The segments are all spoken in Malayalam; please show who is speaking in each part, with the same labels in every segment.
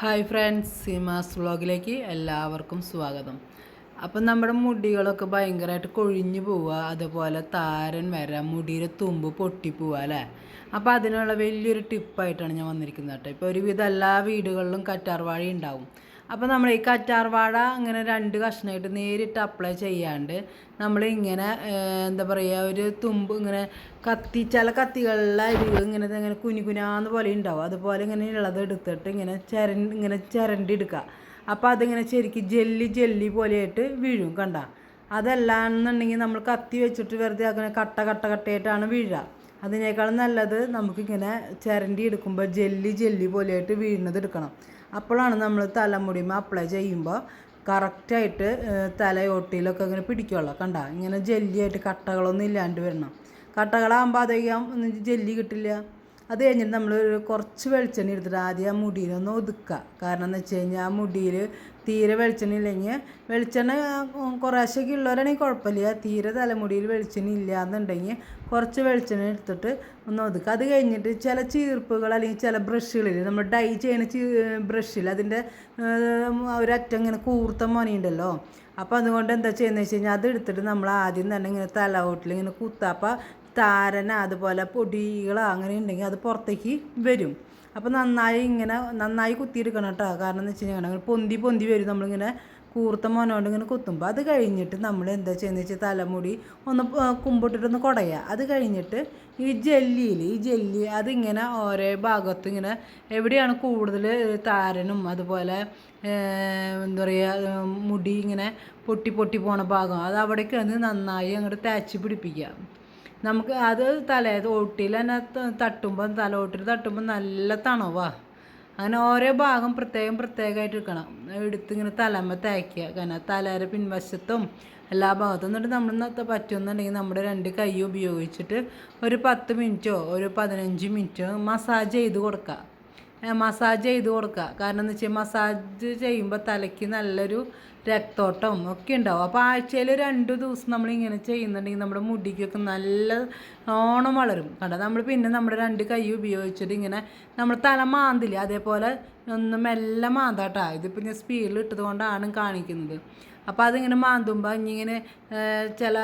Speaker 1: ഹായ് ഫ്രണ്ട്സ് സീമാസ് വ്ളോഗിലേക്ക് എല്ലാവർക്കും സ്വാഗതം. അപ്പം നമ്മുടെ മുടികളൊക്കെ ഭയങ്കരമായിട്ട് കൊഴിഞ്ഞു പോവുക അതുപോലെ താരൻ വരാം മുടിയുടെ തുമ്പ് പൊട്ടിപ്പോവുക അല്ലേ? അപ്പോൾ അതിനുള്ള വലിയൊരു ടിപ്പായിട്ടാണ് ഞാൻ വന്നിരിക്കുന്നത് കേട്ടോ. ഇപ്പോൾ ഒരുവിധം എല്ലാ വീടുകളിലും കറ്റാർവാഴ ഉണ്ടാവും. അപ്പോൾ നമ്മൾ ഈ കറ്റാർവാഴ അങ്ങനെ രണ്ട് കഷ്ണമായിട്ട് നേരിട്ട് അപ്ലൈ ചെയ്യാണ്ട് നമ്മൾ ഇങ്ങനെ എന്താ പറയുക ഒരു തുമ്പ് ഇങ്ങനെ കത്തി ചില കത്തികളിലെ അരികൾ ഇങ്ങനെ ഇങ്ങനെ കുനി കുനാന്ന് പോലെ ഉണ്ടാവും. അതുപോലെ ഇങ്ങനെ ഉള്ളത് എടുത്തിട്ട് ഇങ്ങനെ ചിര ഇങ്ങനെ ചിരണ്ടി എടുക്കുക അപ്പോൾ അതിങ്ങനെ ശരിക്കും ജെല്ലി ജെല്ലി പോലെയായിട്ട് വീഴും കണ്ട. അതല്ലാന്നുണ്ടെങ്കിൽ നമ്മൾ കത്തി വെച്ചിട്ട് വെറുതെ അങ്ങനെ കട്ട കട്ട കട്ടയായിട്ടാണ് വീഴുക. അതിനേക്കാളും നല്ലത് നമുക്കിങ്ങനെ ചിരണ്ടി എടുക്കുമ്പോൾ ജെല്ലി ജെല്ലി പോലെയായിട്ട് വീഴുന്നത് എടുക്കണം. അപ്പോഴാണ് നമ്മൾ തലമുടിമ അപ്ലൈ ചെയ്യുമ്പോൾ കറക്റ്റായിട്ട് തലയോട്ടിയിലൊക്കെ ഇങ്ങനെ പിടിക്കുകയുള്ളു കണ്ട? ഇങ്ങനെ ജെല്ലിയായിട്ട് കട്ടകളൊന്നും ഇല്ലാണ്ട് വരണം. കട്ടകളാകുമ്പോൾ അധികം ജെല്ലി കിട്ടില്ല. അത് കഴിഞ്ഞിട്ട് നമ്മൾ കുറച്ച് വെളിച്ചെണ്ണ എടുത്തിട്ട് ആദ്യം ആ മുടിയിലൊന്ന് ഒതുക്കുക. കാരണം എന്ന് വെച്ച് കഴിഞ്ഞാൽ ആ മുടിയിൽ തീരെ വെളിച്ചെണ്ണ ഇല്ലെങ്കിൽ വെളിച്ചെണ്ണ കുറേശ്ശൊക്കെ ഉള്ളവരാണെങ്കിൽ കുഴപ്പമില്ല. തീരെ തലമുടിയിൽ വെളിച്ചെണ്ണ ഇല്ല എന്നുണ്ടെങ്കിൽ കുറച്ച് വെളിച്ചെണ്ണ എടുത്തിട്ട് ഒന്ന് ഒതുക്കുക. അത് കഴിഞ്ഞിട്ട് ചില ചീർപ്പുകൾ അല്ലെങ്കിൽ ചില ബ്രഷുകളിൽ നമ്മൾ ഡൈ ചെയ്യുന്ന ചീ ബ്രഷിൽ അതിന്റെ ഒരറ്റം ഇങ്ങനെ കൂർത്ത ഉണ്ടല്ലോ. അപ്പോൾ അതുകൊണ്ട് എന്താ ചെയ്യുന്നത് വെച്ച് കഴിഞ്ഞാൽ അത് എടുത്തിട്ട് നമ്മൾ ആദ്യം തന്നെ ഇങ്ങനെ തലവോട്ടിൽ ഇങ്ങനെ കുത്തുക അപ്പോൾ താരന അതുപോലെ പൊടികളോ അങ്ങനെ ഉണ്ടെങ്കിൽ അത് പുറത്തേക്ക് വരും. അപ്പോൾ നന്നായി ഇങ്ങനെ നന്നായി കുത്തിയെടുക്കണം കേട്ടോ. കാരണം എന്ന് വെച്ച് കഴിഞ്ഞാൽ പൊന്തി പൊന്തി വരും. നമ്മളിങ്ങനെ കൂർത്ത മോനോണ്ട് ഇങ്ങനെ കുത്തുമ്പോൾ അത് കഴിഞ്ഞിട്ട് നമ്മൾ എന്താ ചെയ്യുന്നത് വെച്ചാൽ തലമുടി ഒന്ന് കുമ്പിട്ടിട്ടൊന്ന് കുടയുക അത് കഴിഞ്ഞിട്ട് ഈ ജെല്ലിയിൽ ഈ ജെല്ലി അതിങ്ങനെ ഓരോ ഭാഗത്ത് ഇങ്ങനെ എവിടെയാണ് കൂടുതൽ താരനും അതുപോലെ എന്താ പറയുക മുടി ഇങ്ങനെ പൊട്ടി പൊട്ടി പോണ ഭാഗം അത് അവിടേക്ക് നന്നായി അങ്ങോട്ട് തേച്ച് പിടിപ്പിക്കുക നമുക്ക് അത് തലേ ഓട്ടിൽ തന്നെ തട്ടുമ്പോൾ തലോട്ടിൽ തട്ടുമ്പോൾ നല്ല തണുവാ. അങ്ങനെ ഓരോ ഭാഗം പ്രത്യേകം പ്രത്യേകമായിട്ട് എടുക്കണം എടുത്ത് ഇങ്ങനെ തലമ്മ തേക്കുക. കാരണം തലേരെ പിൻവശത്തും എല്ലാ ഭാഗത്തും. എന്നിട്ട് നമ്മൾ ഇന്നത്തെ പറ്റുമെന്നുണ്ടെങ്കിൽ നമ്മുടെ രണ്ട് കൈ ഉപയോഗിച്ചിട്ട് ഒരു പത്ത് മിനിറ്റോ ഒരു പതിനഞ്ച് മിനിറ്റോ മസാജ് ചെയ്ത് കൊടുക്കുക. മസാജ് ചെയ്ത് കൊടുക്കുക. കാരണം എന്ന് വെച്ചാൽ മസാജ് ചെയ്യുമ്പോൾ തലയ്ക്ക് നല്ലൊരു രക്തോട്ടം ഒക്കെ ഉണ്ടാവും. അപ്പോൾ ആഴ്ചയിൽ രണ്ട് ദിവസം നമ്മളിങ്ങനെ ചെയ്യുന്നുണ്ടെങ്കിൽ നമ്മുടെ മുടിക്കൊക്കെ നല്ല ഓണം വളരും. കണ്ടോ നമ്മൾ പിന്നെ നമ്മുടെ രണ്ട് കൈ ഉപയോഗിച്ചിട്ട് ഇങ്ങനെ നമ്മൾ തല മാന്തില്ല? അതേപോലെ ഒന്ന് മെല്ലെ മാന്താട്ടാ. ഇതിപ്പോൾ ഞാൻ സ്പീഡിൽ ഇട്ടത് കൊണ്ടാണ് കാണിക്കുന്നത്. അപ്പോൾ അതിങ്ങനെ മാന്തുമ്പോൾ ഇങ്ങനെ ചില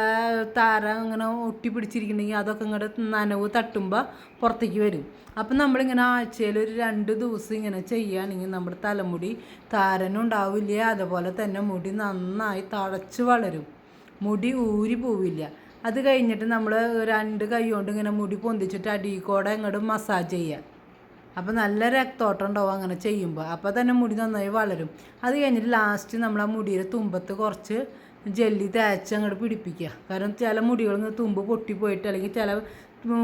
Speaker 1: താര ഇങ്ങനെ ഒട്ടി പിടിച്ചിരിക്കുന്നുണ്ടെങ്കിൽ അതൊക്കെ ഇങ്ങോട്ട് നനവ് തട്ടുമ്പോൾ പുറത്തേക്ക് വരും. അപ്പം നമ്മളിങ്ങനെ ആഴ്ചയിൽ ഒരു രണ്ട് ദിവസം ഇങ്ങനെ ചെയ്യുകയാണെങ്കിൽ നമ്മുടെ തലമുടി താരനും ഉണ്ടാവില്ല. അതുപോലെ തന്നെ മുടി നന്നായി തഴച്ച് വളരും. മുടി ഊരി പോവില്ല. അത് കഴിഞ്ഞിട്ട് നമ്മൾ രണ്ട് കൈ കൊണ്ട് ഇങ്ങനെ മുടി പൊന്തിച്ചിട്ട് അടിയിൽ കൂടെ ഇങ്ങോട്ട് മസാജ് ചെയ്യുക അപ്പോൾ നല്ല രക്തോട്ടം ഉണ്ടാവും അങ്ങനെ ചെയ്യുമ്പോൾ അപ്പോൾ തന്നെ മുടി നന്നായി വളരും. അത് കഴിഞ്ഞിട്ട് ലാസ്റ്റ് നമ്മൾ ആ മുടിയുടെ തുമ്പത്ത് കുറച്ച് ജെല്ലി തേച്ച് അങ്ങോട്ട് പിടിപ്പിക്കുക. കാരണം ചില മുടികൾ തുമ്പ് പൊട്ടിപ്പോയിട്ട് അല്ലെങ്കിൽ ചില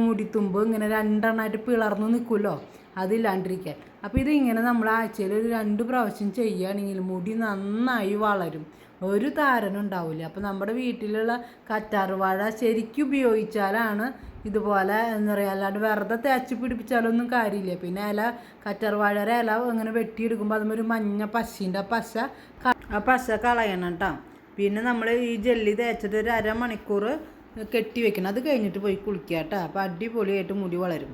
Speaker 1: മുടി തുമ്പ് ഇങ്ങനെ രണ്ടെണ്ണമായിട്ട് പിളർന്ന് നിൽക്കുമല്ലോ അതില്ലാണ്ടിരിക്കാൻ. അപ്പോൾ ഇതിങ്ങനെ നമ്മൾ ആഴ്ചയിൽ ഒരു രണ്ട് പ്രാവശ്യം ചെയ്യുകയാണെങ്കിൽ മുടി നന്നായി വളരും. ഒരു താരനും ഉണ്ടാവില്ല. അപ്പോൾ നമ്മുടെ വീട്ടിലുള്ള കറ്റാർവാഴ ശരിക്കും ഉപയോഗിച്ചാലാണ് ഇതുപോലെ എന്താ പറയുക അല്ലാണ്ട് വെറുതെ തേച്ച് പിടിപ്പിച്ചാലൊന്നും കാര്യമില്ല. പിന്നെ ഇല കറ്റർവാഴരെ ഇല അങ്ങനെ വെട്ടിയെടുക്കുമ്പോൾ അതുമ്പോൾ ഒരു മഞ്ഞ പശീന്റെ പശ ആ പശ കളയണം കേട്ടോ. പിന്നെ നമ്മൾ ഈ ജെല്ലി തേച്ചിട്ട് ഒരു അരമണിക്കൂർ കെട്ടി വെക്കണം. അത് കഴിഞ്ഞിട്ട് പോയി കുളിക്കുക കേട്ടോ. അപ്പോൾ അടിപൊളിയായിട്ട് മുടി വളരും.